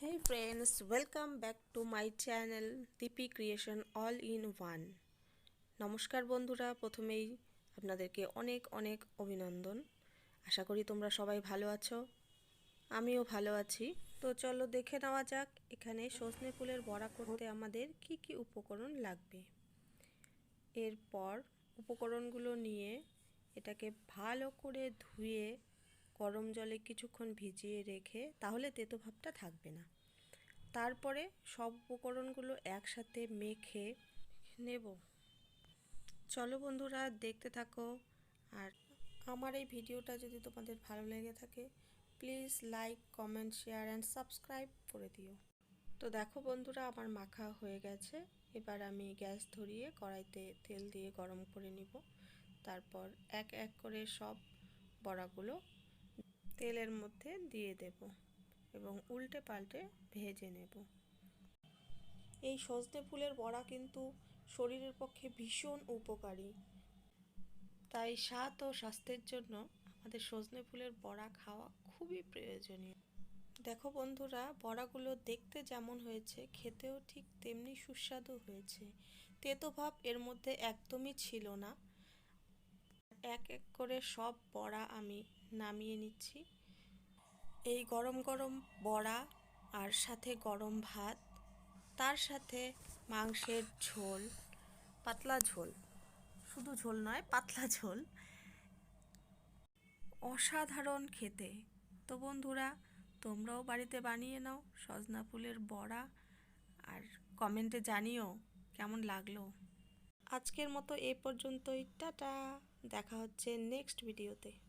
Hey friends, welcome back to my channel Deepi creation all in one নমস্কার বন্ধুরা প্রথমেই আপনাদেরকে অনেক অনেক অভিনন্দন। আশা করি তোমরা সবাই ভালো আছো আমিও ভালো আছি। তো চলো দেখে নেওয়া যাক এখানে সজনে ফুলের বড়া করতে আমাদের কি কি উপকরণ লাগবে। এরপর উপকরণগুলো নিয়ে এটাকে ভালো করে ধুয়ে গরম জলে কিছুক্ষণ ভিজিয়ে রেখে তাহলে তেতো ভাবটা থাকবে না। তারপরে সব উপকরণগুলো একসাথে মেখে নেব। চলো বন্ধুরা, দেখতে থাকো। আর আমার এই ভিডিওটা যদি তোমাদের ভালো লেগে থাকে please like comment share and subscribe করে দিও। তো দেখো বন্ধুরা, আমার মাখা হয়ে গেছে। এবার আমি গ্যাস ধরিয়ে কড়াইতে তেল দিয়ে গরম করে নিব। তারপর এক এক করে সব বড়াগুলো তেলের মধ্যে দিয়ে দেব এবং উল্টে পাল্টে ভেজে নেব। এই সজনে ফুলের বড়া কিন্তু শরীরের পক্ষে ভীষণ উপকারী। তাই স্বাদ ও স্বাস্থ্যের জন্য আমাদের সজনে ফুলের বড়া খাওয়া খুবই প্রয়োজনীয়। দেখো বন্ধুরা, বড়াগুলো দেখতে যেমন হয়েছে, খেতেও ঠিক তেমনি সুস্বাদু হয়েছে। তেতো ভাব এর মধ্যে একদমই ছিল না। এক এক করে সব বড়া আমি নামিয়ে নিচ্ছি। এই গরম গরম বড়া আর সাথে গরম ভাত, তার সাথে মাংসের ঝোল, পাতলা ঝোল। শুধু ঝোল নয়, পাতলা ঝোল। অসাধারণ খেতে। তো বন্ধুরা, তোমরাও বাড়িতে বানিয়ে নাও সজনা ফুলের বড়া আর কমেন্টে জানিও কেমন লাগল। আজকের মতো এই পর্যন্তই। টাটা। দেখা হচ্ছে নেক্সট ভিডিওতে।